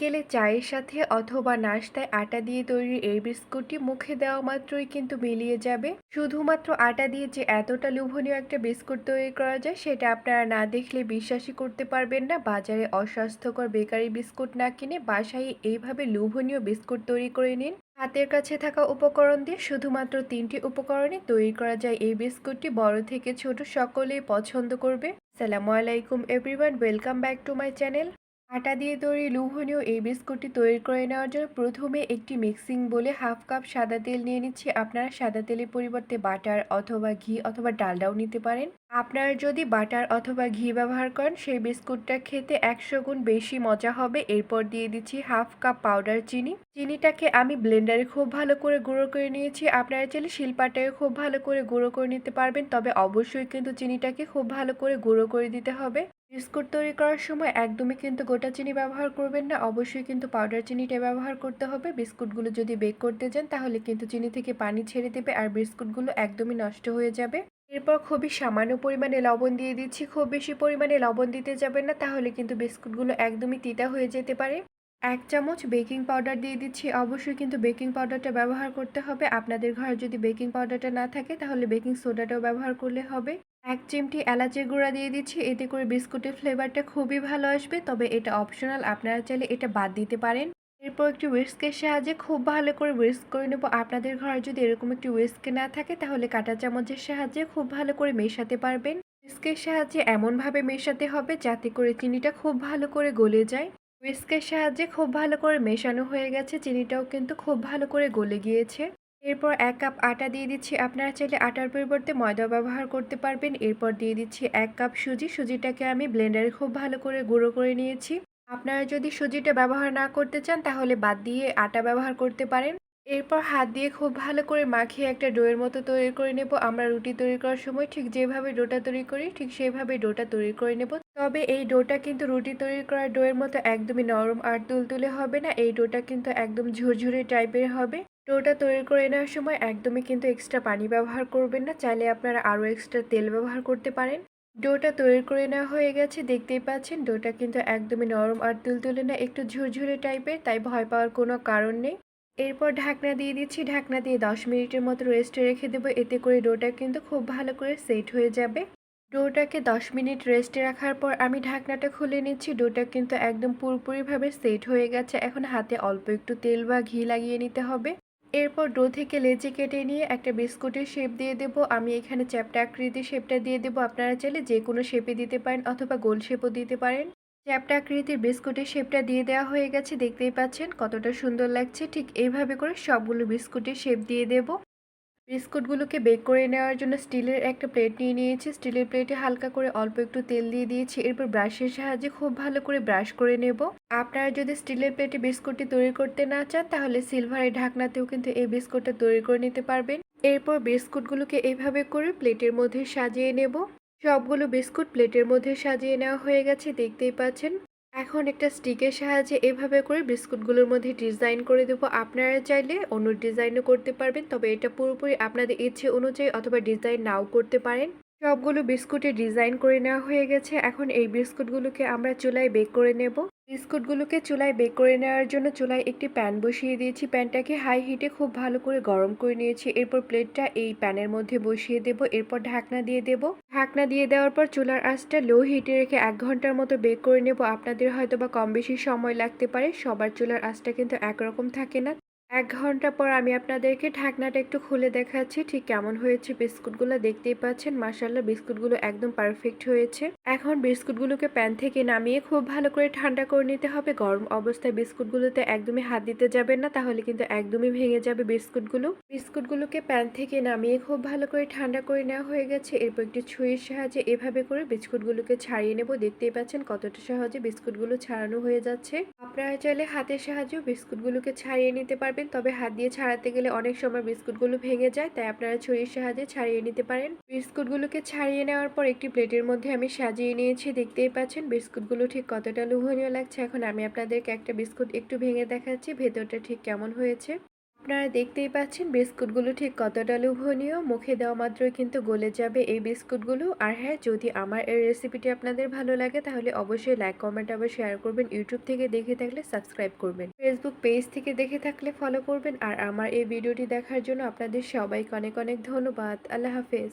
বিকেলে চায়ের সাথে অথবা নাস্তায় আটা দিয়ে তৈরি এই বিস্কুটটি মুখে দেওয়া মাত্রই কিন্তু মিলিয়ে যাবে। শুধুমাত্র আটা দিয়ে যে এতটা লোভনীয় একটা বিস্কুট তৈরি করা যায়, সেটা আপনারা না দেখলে বিশ্বাসই করতে পারবেন না। বাজারে অস্বাস্থ্যকর বেকারি বিস্কুট না কিনে বাসায় এইভাবে লোভনীয় বিস্কুট তৈরি করে নিন। হাতের কাছে থাকা উপকরণ দিয়ে শুধুমাত্র তিনটি উপকরণে তৈরি করা যায় এই বিস্কুটটি। বড় থেকে ছোট সকলেই পছন্দ করবে। সালামু আলাইকুম, everyone. Welcome back to my channel. আটা দিয়ে তৈরি লোভনীয় এই বিস্কুটটি তৈরি করে নেওয়ার জন্য প্রথমে একটি মিক্সিং বলে হাফ কাপ সাদা তেল নিয়ে নিচ্ছি। আপনারা সাদা তেলের পরিবর্তে বাটার অথবা ঘি অথবা ডালডাও নিতে পারেন। আপনারা যদি বাটার অথবা ঘি ব্যবহার করেন, সেই বিস্কুটটা খেতে একশো গুণ বেশি মজা হবে। এরপর দিয়ে দিচ্ছি হাফ কাপ পাউডার চিনি। চিনিটাকে আমি ব্লেন্ডারে খুব ভালো করে গুঁড়ো করে নিয়েছি। আপনারা চাইলে শিলপাটায় খুব ভালো করে গুঁড়ো করে নিতে পারবেন, তবে অবশ্যই কিন্তু চিনিটাকে খুব ভালো করে গুঁড়ো করে দিতে হবে। বিস্কুট তৈরি করার সময় একদমই কিন্তু গোটা চিনি ব্যবহার করবেন না। অবশ্যই কিন্তু পাউডার চিনিটা ব্যবহার করতে হবে। বিস্কুটগুলো যদি বেক করতে যান, তাহলে কিন্তু চিনি থেকে পানি ছেড়ে দেবে আর বিস্কুটগুলো একদমই নষ্ট হয়ে যাবে। এরপর খুবই সামান্য পরিমাণে লবণ দিয়ে দিচ্ছি। খুব বেশি পরিমাণে লবণ দিতে যাবেন না, তাহলে কিন্তু বিস্কুটগুলো একদমই তিতা হয়ে যেতে পারে। এক চামচ বেকিং পাউডার দিয়ে দিচ্ছি। অবশ্যই কিন্তু বেকিং পাউডারটা ব্যবহার করতে হবে। আপনাদের ঘরে যদি বেকিং পাউডারটা না থাকে, তাহলে বেকিং সোডাটাও ব্যবহার করলে হবে। এক চিমটি এলাচের গুঁড়া দিয়ে দিচ্ছি। এতে করে বিস্কুটের ফ্লেভারটা খুবই ভালো আসবে। তবে এটা অপশনাল আপনারা চাইলে এটা বাদ দিতে পারেন। এরপর একটি উইস্কের সাহায্যে খুব ভালো করে উইস্ক করে নেব। আপনাদের ঘরে যদি এরকম একটি উইস্ক না থাকে, তাহলে কাঁটা চামচের সাহায্যে খুব ভালো করে মেশাতে পারবেন। উইস্কের সাহায্যে এমনভাবে মেশাতে হবে যাতে করে চিনিটা খুব ভালো করে গলে যায়। উইস্কের সাহায্যে খুব ভালো করে মেশানো হয়ে গেছে। চিনিটাও কিন্তু খুব ভালো করে গলে গিয়েছে। এরপর এক কাপ আটা দিয়ে দিচ্ছি। আপনারা চাইলে আটার পরিবর্তে ময়দা ব্যবহার করতে পারবেন। এরপর দিয়ে দিচ্ছি এক কাপ সুজি। সুজিটাকে আমি ব্লেন্ডারে খুব ভালো করে গুঁড়ো করে নিয়েছি। আপনারা যদি সুজিটা ব্যবহার না করতে চান, তাহলে বাদ দিয়ে আটা ব্যবহার করতে পারেন। এরপর হাত দিয়ে খুব ভালো করে মাখিয়ে একটা ডোয়ের মতো তৈরি করে নেব। আমরা রুটি তৈরি করার সময় ঠিক যেভাবে ডোটা তৈরি করি, ঠিক সেভাবে ডোটা তৈরি করে নেব। তবে এই ডোটা কিন্তু রুটি তৈরি করার ডোয়ের মতো একদমই নরম আর তুলতুলে হবে না। এই ডোটা কিন্তু একদম ঝুরঝুরে টাইপের হবে। ডোটা তৈরি করে নেওয়ার সময় একদমই কিন্তু এক্সট্রা পানি ব্যবহার করবেন না। চাইলে আপনারা আরও এক্সট্রা তেল ব্যবহার করতে পারেন। ডোটা তৈরি করে নেওয়া হয়ে গেছে, দেখতেই পাচ্ছেন। ডোটা কিন্তু একদমই নরম আর তুলতুলে না, একটু ঝুরঝুরে টাইপের, তাই ভয় পাওয়ার কোনো কারণ নেই। এরপর ঢাকনা দিয়ে দিচ্ছি। ঢাকনা দিয়ে দশ মিনিটের মতো রেস্টে রেখে দেবো। এতে করে ডোটা কিন্তু খুব ভালো করে সেট হয়ে যাবে। ডোটাকে দশ মিনিট রেস্টে রাখার পর আমি ঢাকনাটা খুলে নিচ্ছি। ডোটা কিন্তু একদম পুরোপুরিভাবে সেট হয়ে গেছে। এখন হাতে অল্প একটু তেল বা ঘি লাগিয়ে নিতে হবে। এরপর ডো থেকে লেচি কেটে নিয়ে একটা বিস্কুটের শেপ দিয়ে দেব। আমি এখানে চ্যাপটা আকৃতির শেপটা দিয়ে দেব। আপনারা চাইলে যে কোনো শেপে দিতে পারেন অথবা গোল শেপও দিতে পারেন। চ্যাপটা আকৃতির বিস্কুটের শেপটা দিয়ে দেওয়া হয়ে গেছে। দেখতেই পাচ্ছেন কতটা সুন্দর লাগছে। ঠিক এইভাবে করে সবগুলো বিস্কুটের শেপ দিয়ে দেব। বিস্কুটগুলোকে বেক করে নেওয়ার জন্য স্টিলের একটা প্লেট নিয়ে নিয়েছি। স্টিলের প্লেটে হালকা করে অল্প একটু তেল দিয়ে দিয়েছি। এরপর ব্রাশের সাহায্যে খুব ভালো করে ব্রাশ করে নেব। আপনারা যদি স্টিলের প্লেটে বিস্কুটটি তৈরি করতে না চান, তাহলে সিলভারের ঢাকনাতেও কিন্তু এই বিস্কুটটা তৈরি করে নিতে পারবেন। এরপর বিস্কুটগুলোকে এইভাবে করে প্লেটের মধ্যে সাজিয়ে নেব। সবগুলো বিস্কুট প্লেটের মধ্যে সাজিয়ে নেওয়া হয়ে গেছে, দেখতেই পাচ্ছেন। এখন একটা স্টিকের সাহায্যে এভাবে করে বিস্কুটগুলোর মধ্যে ডিজাইন করে দেবো। আপনারা চাইলে অন্য ডিজাইনও করতে পারবেন, তবে এটা পুরোপুরি আপনাদের ইচ্ছে অনুযায়ী অথবা ডিজাইন নাও করতে পারেন। সবগুলো বিস্কুটের ডিজাইন করে নেওয়া হয়ে গেছে। এখন এই বিস্কুটগুলোকে আমরা চুলায় বেক করে নেব। বিস্কুটগুলোকে চুলায় বেক করে নেওয়ার জন্য চুলায় একটি প্যান বসিয়ে দিয়েছি। প্যানটাকে হাই হিটে খুব ভালো করে গরম করে নিয়েছি। এরপর প্লেটটা এই প্যানের মধ্যে বসিয়ে দেব। এরপর ঢাকনা দিয়ে দেব। ঢাকনা দিয়ে দেওয়ার পর চুলার আঁচটা লো হিটে রেখে এক ঘণ্টার মতো বেক করে নেব। আপনাদের হয়তো বা কম বেশি সময় লাগতে পারে। সবার চুলার আঁচটা কিন্তু একরকম থাকে না। এক ঘণ্টা পর আমি আপনাদেরকে ঢাকনাটা একটু খুলে দেখাচ্ছি। ঠিক কেমন হয়েছে বিস্কুটগুলো দেখতেই পাচ্ছেন। মাসাল্লাহ বিস্কুটগুলো একদম পারফেক্ট হয়েছে। এখন বিস্কুটগুলোকে প্যান থেকে নামিয়ে খুব ভালো করে ঠান্ডা করে নিতে হবে। গরম অবস্থায় বিস্কুটগুলোতে একদমই হাত দিতে যাবেন না, তাহলে কিন্তু একদমই ভেঙে যাবে বিস্কুটগুলো। বিস্কুটগুলোকে প্যান থেকে নামিয়ে খুব ভালো করে ঠান্ডা করে নেওয়া হয়ে গেছে। এরপর একটি ছুরির সাহায্যে এভাবে করে বিস্কুটগুলোকে ছাড়িয়ে নেব। দেখতেই পাচ্ছেন কতটা সহজে বিস্কুটগুলো ছাড়ানো হয়ে যাচ্ছে। আপনারা চাইলে হাতের সাহায্যেও বিস্কুটগুলোকে ছাড়িয়ে নিতে পারবেন। তবে হাত দিয়ে ছাড়াতে গেলে অনেক সময় বিস্কুটগুলো ভেঙে যায়, তাই আপনারা ছুরির সাহায্যে ছাড়িয়ে নিতে পারেন। বিস্কুটগুলোকে ছাড়িয়ে নেওয়ার পর একটি প্লেটের মধ্যে আমি সাজিয়ে নিয়েছি, দেখতেই পাচ্ছেন। বিস্কুটগুলো ঠিক কতটা লোভনীয় লাগছে। এখন আমি আপনাদেরকে একটা বিস্কুট একটু ভেঙে দেখাচ্ছি, ভেতরটা ঠিক কেমন হয়েছে। আপনারা দেখতেই পাচ্ছেন বিস্কুটগুলো ঠিক কতটা লোভনীয়। মুখে দেওয়া মাত্রই কিন্তু গলে যাবে এই বিস্কুটগুলো। আর হ্যাঁ যদি আমার এই রেসিপিটি আপনাদের ভালো লাগে তাহলে অবশ্যই লাইক কমেন্ট আবার শেয়ার করবেন। ইউটিউব থেকে দেখে থাকলে সাবস্ক্রাইব করবেন। ফেসবুক পেজ থেকে দেখে থাকলে ফলো করবেন। আর আমার এই ভিডিওটি দেখার জন্য আপনাদের সবাইকে অনেক অনেক ধন্যবাদ। আল্লাহ হাফেজ।